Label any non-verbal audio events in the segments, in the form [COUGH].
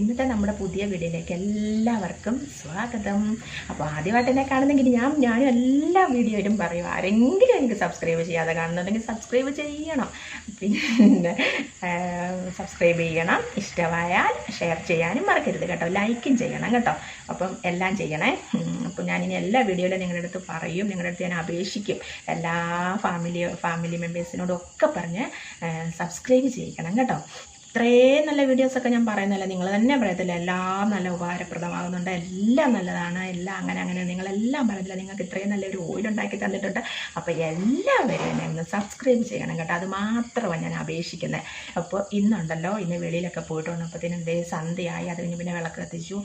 ഇന്നത്തെ നമ്മുടെ പുതിയ വീഡിയോയിലേക്ക് എല്ലാവർക്കും സ്വാഗതം. അപ്പോൾ ആദ്യമായിട്ട് എന്നെ കാണുന്നെങ്കിൽ ഞാൻ ഞാനും എല്ലാ വീഡിയോയിലും പറയും ആരെങ്കിലും എനിക്ക് സബ്സ്ക്രൈബ് ചെയ്യാതെ കാണുന്നുണ്ടെങ്കിൽ സബ്സ്ക്രൈബ് ചെയ്യണം. പിന്നെ സബ്സ്ക്രൈബ് ചെയ്യണം. ഇഷ്ടമായാൽ ഷെയർ ചെയ്യാനും മറക്കരുത് കേട്ടോ. ലൈക്കും ചെയ്യണം കേട്ടോ. അപ്പം എല്ലാം ചെയ്യണേ. അപ്പം അപ്പോൾ ഞാനിനി എല്ലാ വീഡിയോയിലും നിങ്ങളുടെ അടുത്ത് പറയും. നിങ്ങളുടെ അടുത്ത് ഞാൻ അപേക്ഷിക്കും. എല്ലാ ഫാമിലി ഫാമിലി മെമ്പേഴ്സിനോടൊക്കെ പറഞ്ഞ് സബ്സ്ക്രൈബ് ചെയ്യിക്കണം കേട്ടോ. ഇത്രയും നല്ല വീഡിയോസൊക്കെ ഞാൻ പറയുന്നില്ല നിങ്ങൾ തന്നെ പറയത്തില്ല എല്ലാം നല്ല ഉപകാരപ്രദമാകുന്നുണ്ട് എല്ലാം നല്ലതാണ് എല്ലാം അങ്ങനെ അങ്ങനെ. നിങ്ങളെല്ലാം പറയത്തില്ല നിങ്ങൾക്ക് ഇത്രയും നല്ലൊരു ഓയിൽ ഉണ്ടാക്കി തന്നിട്ടുണ്ട്. അപ്പോൾ എല്ലാവരും എന്നെ ഒന്ന് സബ്സ്ക്രൈബ് ചെയ്യണം കേട്ടോ. അത് മാത്രമാണ് ഞാൻ അപേക്ഷിക്കുന്നത് അപ്പോൾ ഇന്നുണ്ടല്ലോ ഇന്ന് വെളിയിലൊക്കെ പോയിട്ട് വന്നപ്പോഴത്തേനും എന്തേ സന്ധ്യയായി. അത് കഴിഞ്ഞ് പിന്നെ വിളക്ക് കത്തിച്ചു.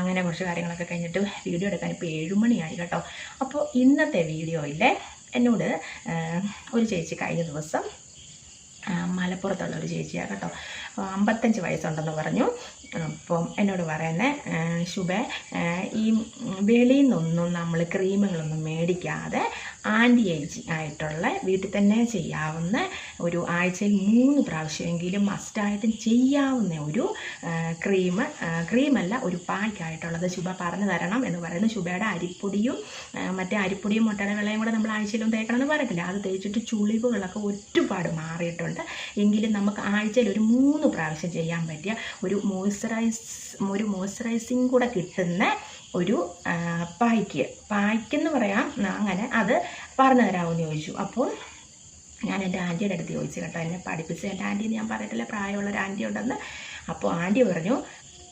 അങ്ങനെ കുറച്ച് കാര്യങ്ങളൊക്കെ കഴിഞ്ഞിട്ട് വീഡിയോ എടുക്കാൻ ഇപ്പോൾ ഏഴുമണിയായി കേട്ടോ. അപ്പോൾ ഇന്നത്തെ വീഡിയോയിലെ എന്നോട് ഒരു ചേച്ചി കഴിഞ്ഞ ദിവസം മലപ്പുറത്തുള്ള ഒരു ചേച്ചിയാണ് കേട്ടോ. അമ്പത്തഞ്ച് വയസ്സുണ്ടെന്ന് പറഞ്ഞു. അപ്പം എന്നോട് പറയുന്നത് ശുഭ ഈ വെളിയിൽ നിന്നൊന്നും നമ്മൾ ക്രീമുകളൊന്നും മേടിക്കാതെ ആന്റി ഏജിങ് ആയിട്ടുള്ള വീട്ടിൽ തന്നെ ചെയ്യാവുന്ന ഒരു ആഴ്ചയിൽ മൂന്ന് പ്രാവശ്യമെങ്കിലും മസ്റ്റായിട്ടും ചെയ്യാവുന്ന ഒരു ക്രീം ക്രീമല്ല ഒരു പായ്ക്കായിട്ടുള്ളത് ശുഭ പറഞ്ഞു തരണം എന്ന് പറയുന്നത് ശുഭയുടെ അരിപ്പൊടിയും മറ്റേ അരിപ്പൊടിയും മുട്ടയുടെ വെള്ളയും കൂടെ നമ്മൾ ആഴ്ചയിലും തേക്കണം എന്ന് പറയത്തില്ല. അത് തേച്ചിട്ട് ചുളിവുകളൊക്കെ ഒരുപാട് മാറിയിട്ടുണ്ട്. എങ്കിലും നമുക്ക് ആഴ്ചയിൽ ഒരു മൂന്ന് പ്രാവശ്യം ചെയ്യാൻ പറ്റിയ ഒരു മോയ്സ്ചറൈസ് ഒരു മോയ്സ്ചറൈസിങ് കൂടെ കിട്ടുന്ന ഒരു പായ്ക്ക്. പായ്ക്കെന്ന് പറയാം. അങ്ങനെ അത് പറഞ്ഞു തരാമെന്ന് ചോദിച്ചു. അപ്പോൾ ഞാൻ എന്റെ ആന്റിയുടെ അടുത്ത് ചോദിച്ചു കേട്ടോ. എന്നെ പഠിപ്പിച്ച എന്റെ ആന്റി ഞാൻ പറയത്തില്ല. പ്രായമുള്ള ഒരു ആന്റി ഉണ്ടെന്ന്. അപ്പോൾ ആന്റി പറഞ്ഞു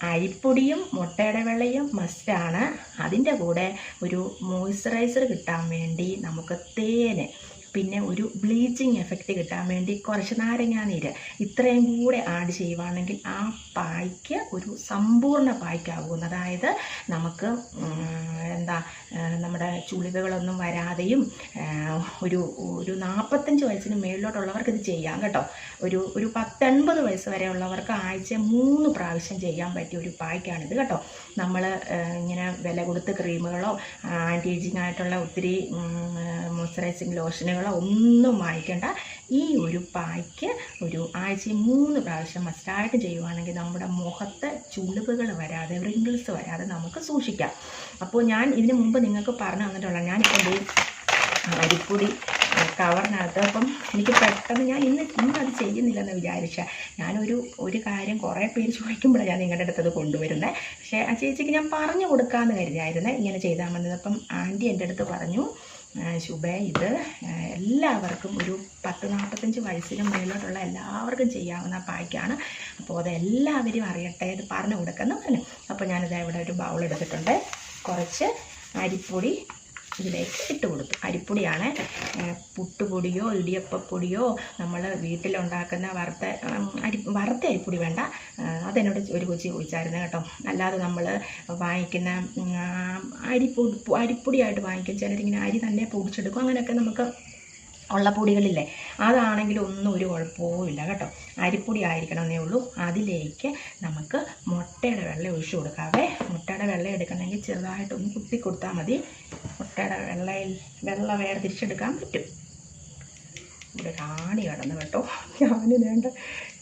അരിപ്പൊടിയും മുട്ടയുടെ വെള്ളയും മസ്റ്റാണ് അതിന്റെ കൂടെ ഒരു മോയ്സ്ചറൈസർ കിട്ടാൻ വേണ്ടി നമുക്ക് തേന് പിന്നെ ഒരു ബ്ലീച്ചിങ് എഫക്റ്റ് കിട്ടാൻ വേണ്ടി കുറച്ച് നാരങ്ങാ നീര് ഇത്രയും കൂടെ ആഡ് ചെയ്യുവാണെങ്കിൽ ആ പായ്ക്ക് ഒരു സമ്പൂർണ പായ്ക്കാകും അതായത് നമുക്ക് എന്താ നമ്മുടെ ചുളിവുകളൊന്നും വരാതെയും ഒരു ഒരു നാൽപ്പത്തഞ്ച് വയസ്സിന് മേളിലോട്ടുള്ളവർക്ക് ഇത് ചെയ്യാം കേട്ടോ. ഒരു ഒരു പത്തൊൻപത് വയസ്സ് വരെ ഉള്ളവർക്ക് ആഴ്ച മൂന്ന് പ്രാവശ്യം ചെയ്യാൻ പറ്റിയ ഒരു പായ്ക്കാണിത് കേട്ടോ. നമ്മൾ ഇങ്ങനെ വില കൊടുത്ത് ക്രീമുകളോ ആന്റി ഏജിങ് ആയിട്ടുള്ള ഒത്തിരി മോയ്സ്ചറൈസിങ് ലോഷനുകളോ ഒന്നും വാങ്ങിക്കേണ്ട ഈ ഒരു പായ്ക്ക് ഒരു ആഴ്ചയിൽ മൂന്ന് പ്രാവശ്യം മസ്റ്റായിട്ട് ചെയ്യുവാണെങ്കിൽ നമ്മുടെ മുഖത്ത് ചുളിവുകൾ വരാതെ റിങ്കിൾസ് വരാതെ നമുക്ക് സൂക്ഷിക്കാം. അപ്പോൾ ഞാൻ ഇതിന് മുമ്പ് നിങ്ങൾക്ക് പറഞ്ഞു തന്നിട്ടുള്ള ഞാനിപ്പോൾ അരിപ്പൊടി കവറിനകത്ത് അപ്പം എനിക്ക് പെട്ടെന്ന് ഞാൻ ഇന്ന് ഇന്നത് ചെയ്യുന്നില്ലെന്ന് വിചാരിച്ച ഞാനൊരു ഒരു കാര്യം കുറേ പേര് ചോദിക്കുമ്പോഴാണ് ഞാൻ നിങ്ങളുടെ അടുത്തത് കൊണ്ടുവരുന്നത്. പക്ഷേ ആ ചേച്ചിക്ക് ഞാൻ പറഞ്ഞു കൊടുക്കാമെന്ന് കരുതിയായിരുന്നേ. ഇങ്ങനെ ചെയ്താൽ മതി അപ്പം ആന്റി എന്റെ അടുത്ത് പറഞ്ഞു. ശുഭേ ഇത് ആ, എല്ലാവർക്കും ഒരു പത്ത് നാൽപ്പത്തഞ്ച് വയസ്സിന് മുകളിലോട്ടുള്ള എല്ലാവർക്കും ചെയ്യാവുന്ന പായ്ക്കാണ്. അപ്പോൾ അത് എല്ലാവരും അറിയട്ടെ ഇത് പറഞ്ഞു കൊടുക്കുന്നു അപ്പോൾ ഞാനിതാ ഇവിടെ ഒരു ബൗൾ എടുത്തിട്ടുണ്ട്. കുറച്ച് അരിപ്പൊടി ഇതിലേക്ക് ഇട്ട് കൊടുത്തു. അരിപ്പൊടിയാണ് പുട്ടുപൊടിയോ ഇടിയപ്പപ്പൊടിയോ നമ്മൾ വീട്ടിലുണ്ടാക്കുന്ന വറുത്ത അരി വറുത്ത അരിപ്പൊടി വേണ്ട. അതെന്നോട് ഒരു കൊച്ചി ചോദിച്ചായിരുന്നു കേട്ടോ. അല്ലാതെ നമ്മൾ വാങ്ങിക്കുന്ന അരിപ്പൊടി അരിപ്പൊടിയായിട്ട് വാങ്ങിക്കും. ചിലരിങ്ങനെ അരി തന്നെ പൊടിച്ചെടുക്കും. അങ്ങനെയൊക്കെ നമുക്ക് ഉള്ള പൊടികളില്ലേ? അതാണെങ്കിൽ ഒന്നും ഒരു കുഴപ്പവും ഇല്ല കേട്ടോ. അരിപ്പൊടി ആയിരിക്കണമെന്നേ ഉള്ളൂ. അതിലേക്ക് നമുക്ക് മുട്ടയുടെ വെള്ളം ഒഴിച്ചു കൊടുക്കാവേ മുട്ടയുടെ വെള്ളം എടുക്കണമെങ്കിൽ ചെറുതായിട്ടൊന്ന് കുത്തി കൊടുത്താൽ മതി. മുട്ടയുടെ വെള്ളയിൽ വെള്ളം വേർതിരിച്ചെടുക്കാൻ പറ്റും. ഇവിടെ കാണി കിടന്നു കേട്ടോ. ഞാൻ വേണ്ട.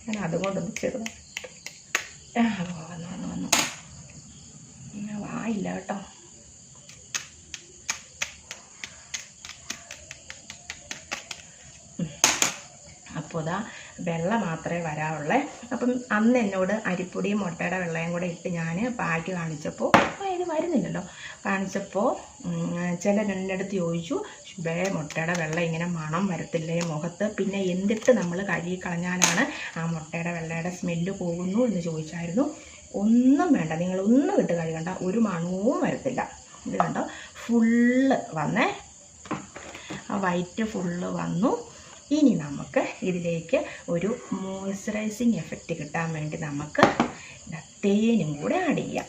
ഞാൻ അതുകൊണ്ടൊന്ന് ചെറുതായിട്ട്. വന്നു വന്നു വന്നു. വായില്ല കേട്ടോ. അപ്പോൾ വെള്ളം മാത്രമേ വരാറുള്ളേ അപ്പം അന്ന് എന്നോട് അരിപ്പൊടിയും മുട്ടയുടെ വെള്ളയും കൂടെ ഇട്ട് ഞാൻ പാക്ക് കാണിച്ചപ്പോൾ അതിന് വരുന്നില്ലല്ലോ. കാണിച്ചപ്പോൾ ചില അടുത്ത് ചോദിച്ചു ശുഭേ മുട്ടയുടെ വെള്ളം ഇങ്ങനെ മണം വരത്തില്ലേ മുഖത്ത്? പിന്നെ എന്തിട്ട് നമ്മൾ കഴുകി കളഞ്ഞാലാണ് ആ മുട്ടയുടെ വെള്ളയുടെ സ്മെല്ല് പോകുന്നു? എന്ന് ചോദിച്ചായിരുന്നു. ഒന്നും വേണ്ട നിങ്ങൾ ഒന്നും ഇട്ട് കഴുകണ്ട ഒരു മണവും വരത്തില്ല. ഇത് കണ്ടോ? ഫുള്ള് വന്നേ. ആ വൈറ്റ് ഫുള്ള് വന്നു. ഇനി നമുക്ക് ഇതിലേക്ക് ഒരു മോയ്സ്ചറൈസിങ് എഫക്റ്റ് കിട്ടാൻ വേണ്ടി നമുക്ക് തേനും കൂടെ ആഡ് ചെയ്യാം.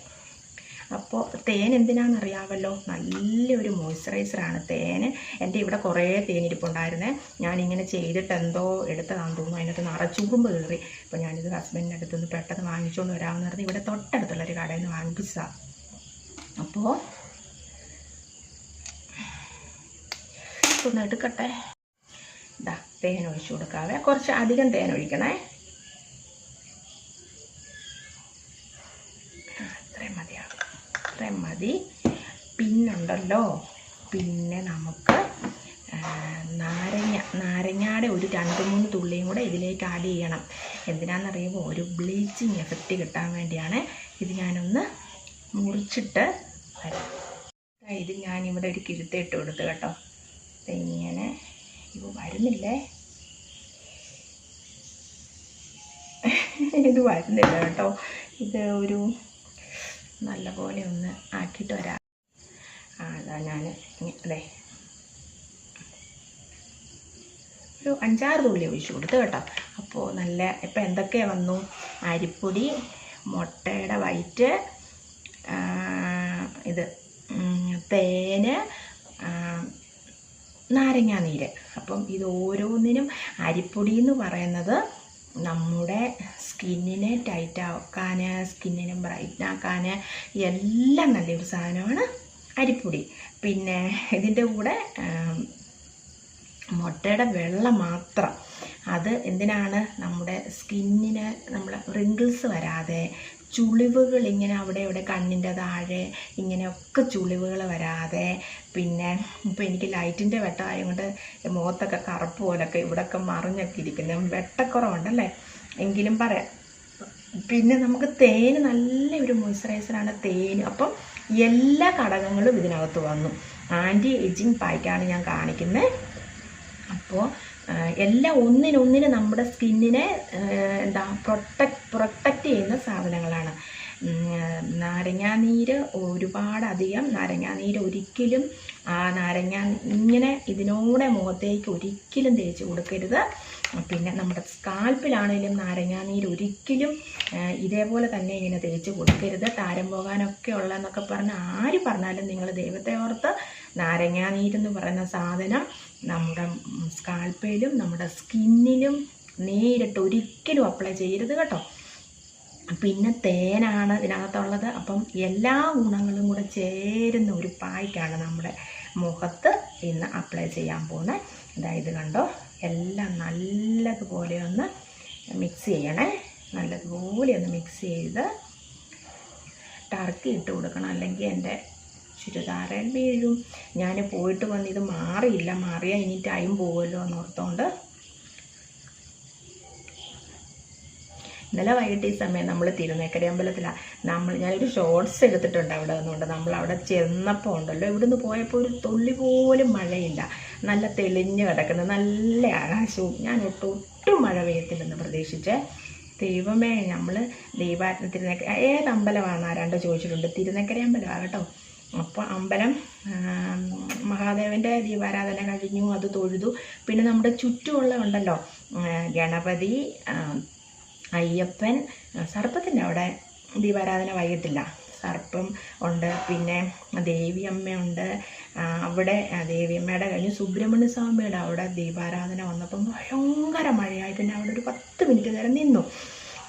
അപ്പോൾ തേൻ എന്തിനാണെന്നറിയാമല്ലോ നല്ലൊരു മോയ്സ്ചറൈസറാണ് തേൻ എന്റെ ഇവിടെ കുറേ തേനിരിപ്പുണ്ടായിരുന്നേ ഞാനിങ്ങനെ ചെയ്തിട്ട് എന്തോ എടുത്തതാണെന്ന് തോന്നുന്നു. അതിനകത്ത് നിറച്ചുകുമ്പ് കയറി. അപ്പോൾ ഞാനിത് ഹസ്ബൻഡിന്റെ അടുത്തുനിന്ന് പെട്ടെന്ന് വാങ്ങിച്ചുകൊണ്ട് വരാമെന്ന് പറഞ്ഞ് ഇവിടെ തൊട്ടടുത്തുള്ളൊരു കടയിൽ നിന്ന് വാങ്ങിപ്പിച്ചതാണ് അപ്പോൾ ഒന്ന് എടുക്കട്ടെ. തേൻ ഒഴിച്ചു കൊടുക്കാവേ. കുറച്ച് അധികം തേൻ ഒഴിക്കണേ. അത്രയും മതിയാകും അത്രയും മതി. പിന്നുണ്ടല്ലോ. പിന്നെ നമുക്ക് നാരങ്ങ നാരങ്ങയുടെ ഒരു രണ്ട് മൂന്ന് തുള്ളിയും കൂടെ ഇതിലേക്ക് ആഡ് ചെയ്യണം. എന്തിനാണെന്നറിയുമ്പോൾ ഒരു ബ്ലീച്ചിങ് എഫക്റ്റ് കിട്ടാൻ വേണ്ടിയാണ് ഇത് ഞാനൊന്ന് മുറിച്ചിട്ട് വരാം. ഇത് ഞാനിവിടെ ഒരു കിഴുത്ത കൊടുത്ത് കൊടുത്തു കേട്ടോ. ഇങ്ങനെ. ഇത് വരുന്നില്ലേ? [LAUGHS] ഇത് വരുന്നില്ല കേട്ടോ. ഇത് ഒരു നല്ലപോലെ ഒന്ന് ആക്കിയിട്ട് വരാം. ആ അതാ ഞാൻ അതെ. ഒരു അഞ്ചാറ് തുള്ളി ഒഴിച്ചു കൊടുത്ത് കേട്ടോ. അപ്പോൾ നല്ല ഇപ്പം എന്തൊക്കെ വന്നു? അരിപ്പൊടി മുട്ടയുടെ വൈറ്റ് ഇത് തേന് നാരങ്ങാനീര് അപ്പം ഇത് ഓരോന്നിനും അരിപ്പൊടി എന്ന് പറയുന്നത് നമ്മുടെ സ്കിന്നിനെ ടൈറ്റ് ആക്കാൻ സ്കിന്നിനെ ബ്രൈറ്റ് ആക്കാൻ എല്ലാം നല്ലൊരു സാധനമാണ് അരിപ്പൊടി. പിന്നെ ഇതിന്റെ കൂടെ മുട്ടയുടെ വെള്ള മാത്രം. അത് എന്തിനാണ്? നമ്മുടെ സ്കിന്നിന് നമ്മൾ റിങ്കിൾസ് വരാതെ ചുളിവുകൾ ഇങ്ങനെ അവിടെ ഇവിടെ കണ്ണിന്റെ താഴെ ഇങ്ങനെയൊക്കെ ചുളിവുകൾ വരാതെ പിന്നെ ഇപ്പോൾ എനിക്ക് ലൈറ്റിന്റെ വെട്ടമായത് കൊണ്ട് മുഖത്തൊക്കെ കറുപ്പ് പോലൊക്കെ ഇവിടെയൊക്കെ മറിഞ്ഞൊക്കെ ഇരിക്കുന്നത് വെട്ടക്കുറവുണ്ടല്ലേ? എങ്കിലും പറയാം. പിന്നെ നമുക്ക് തേന് നല്ലൊരു മോയ്സ്ചറൈസറാണ് തേന് അപ്പം എല്ലാ ഘടകങ്ങളും ഇതിനകത്ത് വന്നു. ആന്റി ഏജിങ് പായ്ക്കാണ് ഞാൻ കാണിക്കുന്നത്. അപ്പോൾ എല്ലാം ഒന്നിനൊന്നിന് നമ്മുടെ സ്കിന്നിനെ എന്താ പ്രൊട്ടക്ട് പ്രൊട്ടക്റ്റ് ചെയ്യുന്ന സാധനങ്ങളാണ്. നാരങ്ങാനീര് ഒരുപാടധികം. നാരങ്ങാനീര് ഒരിക്കലും ആ നാരങ്ങ ഇങ്ങനെ ഇതിനോടെ മുഖത്തേക്ക് ഒരിക്കലും തേച്ച് കൊടുക്കരുത്. പിന്നെ നമ്മുടെ സ്കാൽപ്പിലാണെങ്കിലും നാരങ്ങാനീര് ഒരിക്കലും ഇതേപോലെ തന്നെ ഇങ്ങനെ തേച്ച് കൊടുക്കരുത്. താരം പോകാനൊക്കെ ഉള്ളതെന്നൊക്കെ പറഞ്ഞ് ആര് പറഞ്ഞാലും നിങ്ങൾ ദൈവത്തെ ഓർത്ത് നാരങ്ങാനീരെന്ന് പറയുന്ന സാധനം നമ്മുടെ സ്കാൽപ്പയിലും നമ്മുടെ സ്കിന്നിലും നേരിട്ട് ഒരിക്കലും അപ്ലൈ ചെയ്യരുത് കേട്ടോ. പിന്നെ തേനാണ് ഇതിനകത്തുള്ളത്. അപ്പം എല്ലാ ഗുണങ്ങളും കൂടെ ചേരുന്ന ഒരു പായ്ക്കാണ് നമ്മുടെ മുഖത്ത് ഇന്ന് അപ്ലൈ ചെയ്യാൻ പോകുന്നത് അതായത് കണ്ടോ എല്ലാം നല്ലതുപോലെ ഒന്ന് മിക്സ് ചെയ്യണേ. നല്ലതുപോലെ ഒന്ന് മിക്സ് ചെയ്ത് ടർക്കി ഇട്ട് കൊടുക്കണം. അല്ലെങ്കിൽ എന്റെ ചുരിദാരൻ വീഴും. ഞാൻ പോയിട്ട് വന്ന് ഇത് മാറിയില്ല. മാറിയാൽ ഇനി ടൈം പോകുമല്ലോ എന്നോർത്തോണ്ട് ഇന്നലെ വൈകിട്ട് ഈ സമയം നമ്മൾ തിരുനേക്കര അമ്പലത്തിലാണ് നമ്മൾ ഞാനൊരു ഷോർട്സ് എടുത്തിട്ടുണ്ട് അവിടെ നിന്നുകൊണ്ട്. നമ്മൾ അവിടെ ചെന്നപ്പോൾ ഉണ്ടല്ലോ. ഇവിടുന്ന് പോയപ്പോൾ ഒരു തുള്ളി പോലും മഴയില്ല നല്ല തെളിഞ്ഞ് കിടക്കുന്ന. നല്ല ആകാശവും. ഞാൻ ഒട്ടും ഒട്ടും മഴ പെയ്യത്തില്ലെന്ന് പ്രതീക്ഷിച്ച്. ദൈവമേ നമ്മൾ ദൈവാത്മ തിരുനക്കര ഏത് അമ്പലമാണ് ആരാണ്ട് ചോദിച്ചിട്ടുണ്ട്? തിരുനക്കര അമ്പലമാണ് കേട്ടോ. അപ്പോൾ അമ്പലം മഹാദേവന്റെ ദീപാരാധന കഴിഞ്ഞു അത് തൊഴുതു. പിന്നെ നമ്മുടെ ചുറ്റുമുള്ള ഉണ്ടല്ലോ ഗണപതി അയ്യപ്പൻ സർപ്പത്തിന്റെ അവിടെ ദീപാരാധന വൈകിട്ടില്ല. സർപ്പം ഉണ്ട് പിന്നെ ദേവിയമ്മയുണ്ട് അവിടെ ദേവിയമ്മയുടെ കഴിഞ്ഞ്. സുബ്രഹ്മണ്യ സ്വാമിയുടെ അവിടെ ദീപാരാധന വന്നപ്പം ഭയങ്കര മഴയായി. പിന്നെ അവിടെ ഒരു പത്ത് മിനിറ്റ് നേരം നിന്നു.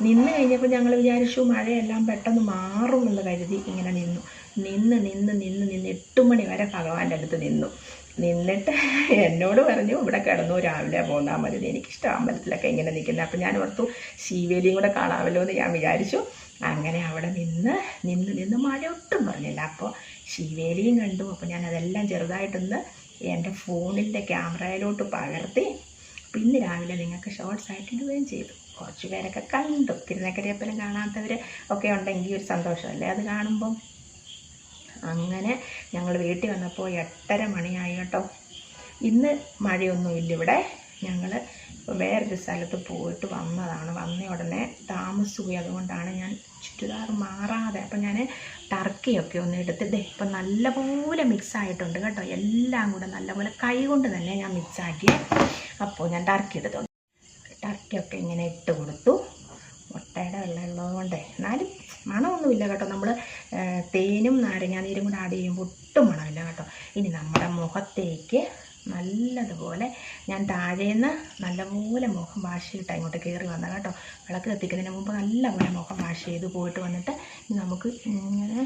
നിന്ന് കഴിഞ്ഞപ്പോൾ ഞങ്ങൾ വിചാരിച്ചു മഴയെല്ലാം പെട്ടെന്ന് മാറുമെന്ന് കരുതി ഇങ്ങനെ നിന്നു. നിന്ന് നിന്ന് നിന്ന് നിന്ന് എട്ട് മണി വരെ ഭഗവാന്റെ അടുത്ത് നിന്നു. നിന്നിട്ട് എന്നോട് പറഞ്ഞു ഇവിടെ കിടന്നു രാവിലെ പോന്നാൽ മതി എനിക്കിഷ്ടം അമ്പലത്തിലൊക്കെ ഇങ്ങനെ നിൽക്കുന്നത് അപ്പം ഞാൻ ഓർത്തു ശിവേലിയും കൂടെ കാണാമല്ലോ എന്ന് ഞാൻ വിചാരിച്ചു. അങ്ങനെ അവിടെ നിന്ന് നിന്ന് നിന്ന് മഴ ഒട്ടും പറഞ്ഞില്ല. അപ്പോൾ ശിവേലിയും കണ്ടു. അപ്പോൾ ഞാൻ അതെല്ലാം ചെറുതായിട്ടൊന്ന് എന്റെ ഫോണിന്റെ ക്യാമറയിലോട്ട് പകർത്തി പിന്നെ രാവിലെ നിങ്ങൾക്ക് ഷോർട്സ് ആയിട്ട് ഇടുകയും ചെയ്തു. കുറച്ച് പേരൊക്കെ കണ്ടു. തിരുനക്കരയപ്പനം കാണാത്തവർ ഒക്കെ ഉണ്ടെങ്കിൽ ഒരു സന്തോഷമല്ലേ? അത് കാണുമ്പം അങ്ങനെ ഞങ്ങൾ വീട്ടിൽ വന്നപ്പോൾ എട്ടര മണിയായി കേട്ടോ. ഇന്ന് മഴയൊന്നുമില്ല ഇവിടെ. ഞങ്ങൾ വേറൊരു സ്ഥലത്ത് പോയിട്ട് വന്നതാണ്. വന്ന ഉടനെ താമസിക്കുക അതുകൊണ്ടാണ് ഞാൻ ചുരിദാർ മാറാതെ അപ്പം ഞാൻ ടർക്കിയൊക്കെ ഒന്ന് എടുത്തിട്ട് ഇപ്പം നല്ലപോലെ മിക്സ് ആയിട്ടുണ്ട് കേട്ടോ. എല്ലാം കൂടെ നല്ലപോലെ കൈ കൊണ്ട് തന്നെ ഞാൻ മിക്സാക്കി അപ്പോൾ ഞാൻ ടർക്കി എടുത്തു. ടർക്കിയൊക്കെ ഇങ്ങനെ ഇട്ട് കൊടുത്തു. മുട്ടയുടെ വെള്ളം ഉള്ളതുകൊണ്ട് എന്നാലും മണമൊന്നുമില്ല കേട്ടോ. നമ്മൾ തേനും നാരങ്ങാനീരും കൂടെ ആഡ് ചെയ്യുമ്പോൾ ഒട്ടും മണമില്ല കേട്ടോ. ഇനി നമ്മുടെ മുഖത്തേക്ക് നല്ലതുപോലെ ഞാൻ താഴേന്ന് നല്ലപോലെ മുഖം വാഷ് ചെയ്തിട്ട് ഇങ്ങോട്ട് കയറി വന്ന കേട്ടോ. വിളക്ക് കത്തിക്കുന്നതിന് മുമ്പ് നല്ലപോലെ മുഖം വാഷ് ചെയ്ത് പോയിട്ട് വന്നിട്ട് നമുക്ക് ഇങ്ങനെ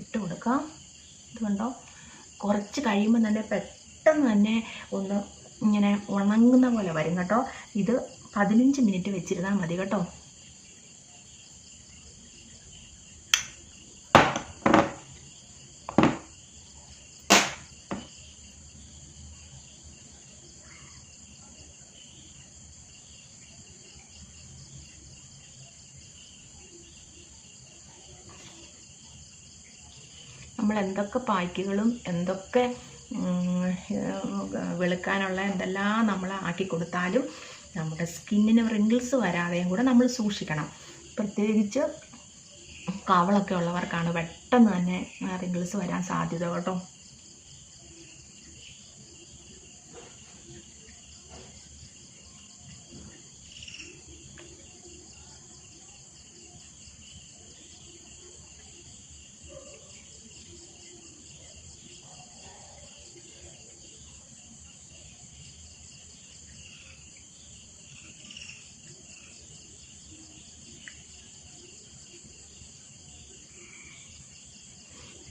ഇട്ട് കൊടുക്കാം. ഇതുണ്ടോ കുറച്ച് കഴിയുമ്പോൾ തന്നെ പെട്ടെന്ന് തന്നെ ഒന്ന് ഇങ്ങനെ ഉണങ്ങുന്ന പോലെ വരും കേട്ടോ. ഇത് പതിനഞ്ച് മിനിറ്റ് വെച്ചിരുന്നാൽ മതി കേട്ടോ. നമ്മൾ എന്തൊക്കെ പായ്ക്കുകളും എന്തൊക്കെ വെളുക്കാനുള്ള എന്തെല്ലാം നമ്മൾ ആക്കി കൊടുത്താലും നമ്മുടെ സ്കിന്നിന് റിങ്കിൾസ് വരാതെയും കൂടെ നമ്മൾ സൂക്ഷിക്കണം. പ്രത്യേകിച്ച് കവളൊക്കെ ഉള്ളവർക്കാണ് പെട്ടെന്ന് തന്നെ റിങ്കിൾസ് വരാൻ സാധ്യത കേട്ടോ.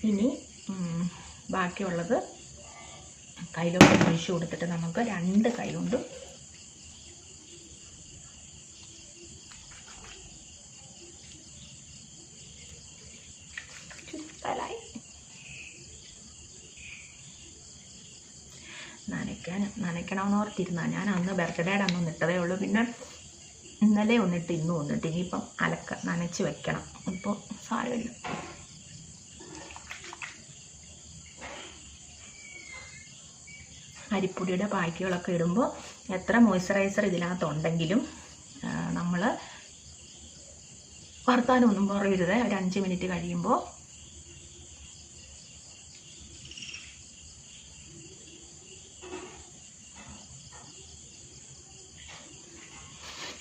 ഇനി ബാക്കിയുള്ളത് കയ്യിലോട്ട് ഒഴിച്ചു കൊടുത്തിട്ട് നമുക്ക് രണ്ട് കൈ കൊണ്ടും ചുത്തലായി നനയ്ക്കാൻ ഞാൻ അന്ന് ബർത്ത്ഡേയുടെ അന്ന് ഒന്നിട്ടതേ ഉള്ളൂ. പിന്നെ ഇന്നലെ ഒന്നിട്ട് ഇന്നും ഒന്നിട്ട്. ഇനിയിപ്പം അലക്ക നനച്ച് വെക്കണം. ഇപ്പോൾ സാരമില്ല. അരിപ്പൊടിയുടെ പായ്ക്കുകളൊക്കെ ഇടുമ്പോൾ എത്ര മോയ്സ്ചറൈസർ ഇതിനകത്തുണ്ടെങ്കിലും നമ്മൾ വറുത്താനൊന്നും പറയരുത്. ഒരു അഞ്ച് മിനിറ്റ് കഴിയുമ്പോൾ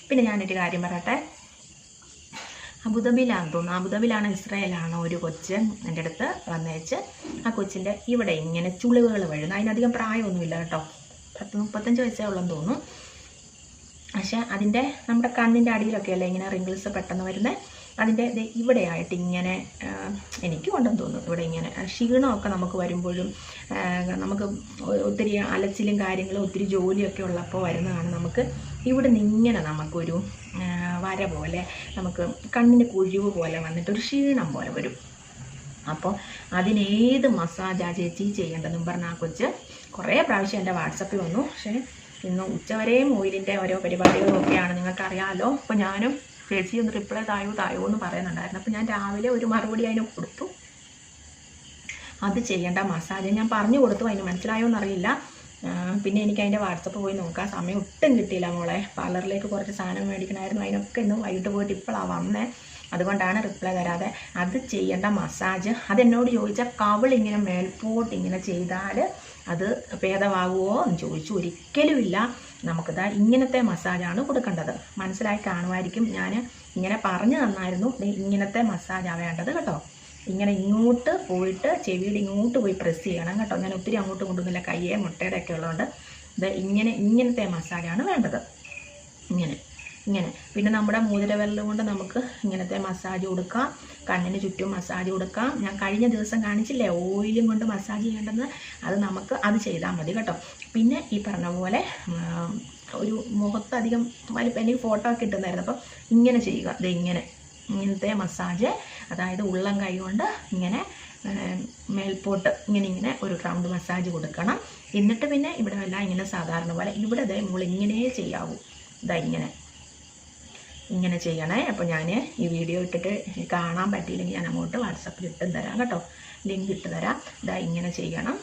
പിന്നെ ഞാനൊരു കാര്യം പറയട്ടെ. അബുദാബിയിലാണെന്ന് തോന്നുന്നു. അബുദാബിയിലാണ് ഇസ്രായേലാണോ ഒരു കൊച്ച് എന്റെ അടുത്ത് വന്നേച്ച് ആ കൊച്ചിന്റെ ഇവിടെ ഇങ്ങനെ ചുളിവുകൾ വഴുന്നു. അതിനധികം പ്രായമൊന്നുമില്ല കേട്ടോ. പത്ത് മുപ്പത്തഞ്ച് വയസ്സേ ഉള്ളെന്ന് തോന്നുന്നു. പക്ഷേ അതിന്റെ നമ്മുടെ കണ്ണിന്റെ അടിയിലൊക്കെയല്ലേ ഇങ്ങനെ റിംഗിൾസ് പെട്ടെന്ന് വരുന്നത് അതിന്റെ ഇവിടെയായിട്ട് ഇങ്ങനെ എനിക്ക് ഉണ്ടെന്ന് തോന്നുന്നു. ഇവിടെ ഇങ്ങനെ ക്ഷീണമൊക്കെ നമുക്ക് വരുമ്പോഴും നമുക്ക് ഒത്തിരി അലച്ചിലും കാര്യങ്ങളും ഒത്തിരി ജോലിയൊക്കെ ഉള്ളപ്പോൾ വരുന്നതാണ് നമുക്ക് ഇവിടെ നിന്ന് ഇങ്ങനെ നമുക്കൊരു വര പോലെ നമുക്ക് കണ്ണിന് കുഴിവ് പോലെ വന്നിട്ട് ഒരു ക്ഷീണം പോലെ വരും. അപ്പോൾ അതിനേത് മസാജാ ചേച്ചി ചെയ്യേണ്ടതെന്നും പറഞ്ഞ ആ കൊച്ച് കുറേ പ്രാവശ്യം എന്റെ വാട്സപ്പിൽ വന്നു. പക്ഷേ ഇന്ന് ഉച്ചവരെയും ഓയിലിന്റെ ഓരോ പരിപാടികളും ഒക്കെയാണ് നിങ്ങൾക്കറിയാമല്ലോ അപ്പോൾ ഞാനും ചേച്ചി ഒന്ന് റിപ്ലൈ തായോ തായോ എന്ന് പറയുന്നുണ്ടായിരുന്നു. അപ്പോൾ ഞാൻ രാവിലെ ഒരു മറുപടി അതിന് കൊടുത്തു. അത് ചെയ്യേണ്ട മസാജ് ഞാൻ പറഞ്ഞു കൊടുത്തു. അതിന് മനസ്സിലായോ എന്നറിയില്ല. പിന്നെ എനിക്ക് അതിന്റെ വാട്സപ്പ് പോയി നോക്കാം. സമയം ഒട്ടും കിട്ടിയില്ല മോളെ. പാർലറിലേക്ക് കുറച്ച് സാധനം മേടിക്കണമായിരുന്നു. അതിനൊക്കെ ഇന്ന് വൈകിട്ട് പോയിട്ട് ഇപ്പോഴാണ് വന്നേ. അതുകൊണ്ടാണ് റിപ്ലൈ തരാതെ. അത് ചെയ്യേണ്ട മസാജ്. അതെന്നോട് ചോദിച്ചാൽ കവിളിങ്ങനെ മേൽപോട്ട് ഇങ്ങനെ ചെയ്താൽ അത് ഭേദമാകുമോ എന്ന് ചോദിച്ചു. ഒരിക്കലുമില്ല. നമുക്കിതാ ഇങ്ങനത്തെ മസാജാണ് കൊടുക്കേണ്ടത്. മനസ്സിലായി കാണുമായിരിക്കും. ഞാൻ ഇങ്ങനെ പറഞ്ഞു തന്നായിരുന്നു. ഇങ്ങനത്തെ മസാജാണ് വേണ്ടത് കേട്ടോ. ഇങ്ങനെ ഇങ്ങോട്ട് പോയിട്ട് ചെവിയുടെ ഇങ്ങോട്ട് പോയി പ്രസ് ചെയ്യണം കേട്ടോ. ഞാൻ ഒത്തിരി അങ്ങോട്ട് കൊണ്ടുവന്നില്ല കയ്യെ മുട്ടയുടെ ഒക്കെ ഉള്ളതുകൊണ്ട് ഇത് ഇങ്ങനെ ഇങ്ങനത്തെ മസാജാണ് വേണ്ടത്. ഇങ്ങനെ. ഇങ്ങനെ. പിന്നെ നമ്മുടെ മോതിരവിരൽ കൊണ്ട് നമുക്ക് ഇങ്ങനത്തെ മസാജ് കൊടുക്കാം. കണ്ണിന് ചുറ്റും മസാജ് കൊടുക്കാം. ഞാൻ കഴിഞ്ഞ ദിവസം കാണിച്ചില്ലേ ഓയിലും കൊണ്ട് മസാജ് ചെയ്യേണ്ടെന്ന് അത് നമുക്ക് അത് ചെയ്താൽ മതി കേട്ടോ. പിന്നെ ഈ പറഞ്ഞ പോലെ ഒരു മുഖത്ത് അധികം വലിപ്പം എനിക്ക് ഫോട്ടോ ഒക്കെ ഇട്ടുന്നായിരുന്നു അപ്പം ഇങ്ങനെ ചെയ്യുക. ഇത് ഇങ്ങനെ. ഇങ്ങനത്തെ മസാജ് അതായത് ഉള്ളം കൈ കൊണ്ട് ഇങ്ങനെ മേൽപോട്ട് ഇങ്ങനെ ഇങ്ങനെ ഒരു റൗണ്ട് മസാജ് കൊടുക്കണം. എന്നിട്ട് പിന്നെ ഇവിടെ എല്ലാം ഇങ്ങനെ സാധാരണ പോലെ ഇവിടെ ദേ മുകളിങ്ങനെ ചെയ്യാവൂ. ഇതാ ഇങ്ങനെ. ഇങ്ങനെ ചെയ്യണേ. അപ്പോൾ ഞാൻ ഈ വീഡിയോ ഇട്ടിട്ട് കാണാൻ പറ്റിയില്ലെങ്കിൽ ഞാൻ അങ്ങോട്ട് വാട്സപ്പിൽ ഇട്ടും തരാം കേട്ടോ. ലിങ്ക് ഇട്ട് തരാം. ഇതാ ഇങ്ങനെ ചെയ്യണം.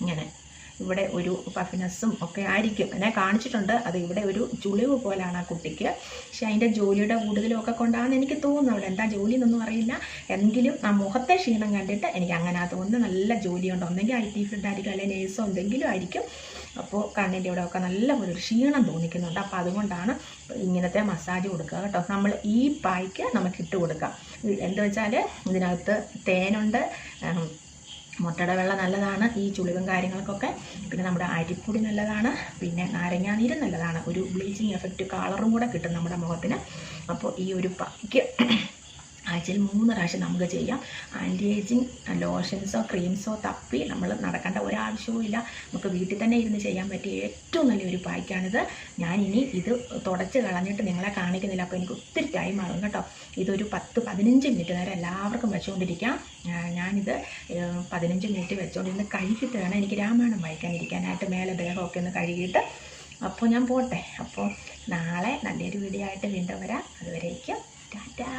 ഇങ്ങനെ. ഇവിടെ ഒരു പഫിനസ്സും ഒക്കെ ആയിരിക്കും. എന്നെ കാണിച്ചിട്ടുണ്ട്. അത് ഇവിടെ ഒരു ചുളിവ് പോലാണ് ആ കുട്ടിക്ക്. പക്ഷെ അതിന്റെ ജോലിയുടെ കൂടുതലും ഒക്കെ കൊണ്ടാണെന്ന് എനിക്ക് തോന്നുന്നു. അവിടെ എന്താ ജോലി എന്നൊന്നും അറിയില്ല. എങ്കിലും ആ മുഖത്തെ ക്ഷീണം കണ്ടിട്ട് എനിക്ക് അങ്ങനെ തോന്നുന്നു. നല്ല ജോലിയുണ്ട്. ഒന്നെങ്കിൽ ഐ ടി ഫീൽഡ് ആയിരിക്കും. അല്ലെങ്കിൽ നേഴ്സോ എന്തെങ്കിലും ആയിരിക്കും. അപ്പോൾ കണ്ണിന്റെ ഇവിടെ ഒക്കെ നല്ല ഒരു ക്ഷീണം തോന്നിക്കുന്നുണ്ട്. അപ്പോൾ അതുകൊണ്ടാണ് ഇങ്ങനത്തെ മസാജ് കൊടുക്കുക കേട്ടോ. നമ്മൾ ഈ പായ്ക്ക് നമുക്ക് ഇട്ട് കൊടുക്കാം. എന്താ വെച്ചാൽ ഇതിനകത്ത് തേനുണ്ട് മുട്ടയുടെ വെള്ളം നല്ലതാണ് ഈ ചുളിവും കാര്യങ്ങൾക്കൊക്കെ. പിന്നെ നമ്മുടെ അരിപ്പൊടി നല്ലതാണ് പിന്നെ നാരങ്ങാനീര് നല്ലതാണ്. ഒരു ബ്ലീച്ചിങ് എഫക്റ്റ് കളറും കൂടെ കിട്ടും നമ്മുടെ മുഖത്തിന്. അപ്പോൾ ഈ ഒരു പായ്ക്ക് ആഴ്ചയിൽ മൂന്ന് പ്രാവശ്യം നമുക്ക് ചെയ്യാം. ആന്റി ഏജിങ് ലോഷൻസോ ക്രീംസോ തപ്പി നമ്മൾ നടക്കേണ്ട ഒരാവശ്യവും ഇല്ല. നമുക്ക് വീട്ടിൽ തന്നെ ഇരുന്ന് ചെയ്യാൻ പറ്റിയ ഏറ്റവും നല്ലൊരു പായ്ക്കാണിത് ഞാനിനി ഇത് തുടച്ച് കളഞ്ഞിട്ട് നിങ്ങളെ കാണിക്കുന്നില്ല. അപ്പോൾ എനിക്ക് ഒത്തിരി ടൈം ആകും കേട്ടോ. ഇതൊരു പത്ത് പതിനഞ്ച് മിനിറ്റ് നേരം എല്ലാവർക്കും വെച്ചുകൊണ്ടിരിക്കാം ഞാനിത് പതിനഞ്ച് മിനിറ്റ് വെച്ചുകൊണ്ടിരുന്ന് കഴുകിയിട്ട് വേണം എനിക്ക് രാമായണം വായിക്കാനിരിക്കാനായിട്ട് മേലെ ദേഹമൊക്കെ ഒന്ന് കഴുകിയിട്ട്. അപ്പോൾ ഞാൻ പോട്ടെ. അപ്പോൾ നാളെ നല്ലൊരു വീഡിയോ ആയിട്ട് വീണ്ടും വരാം. അതുവരേക്കും ടാറ്റാ.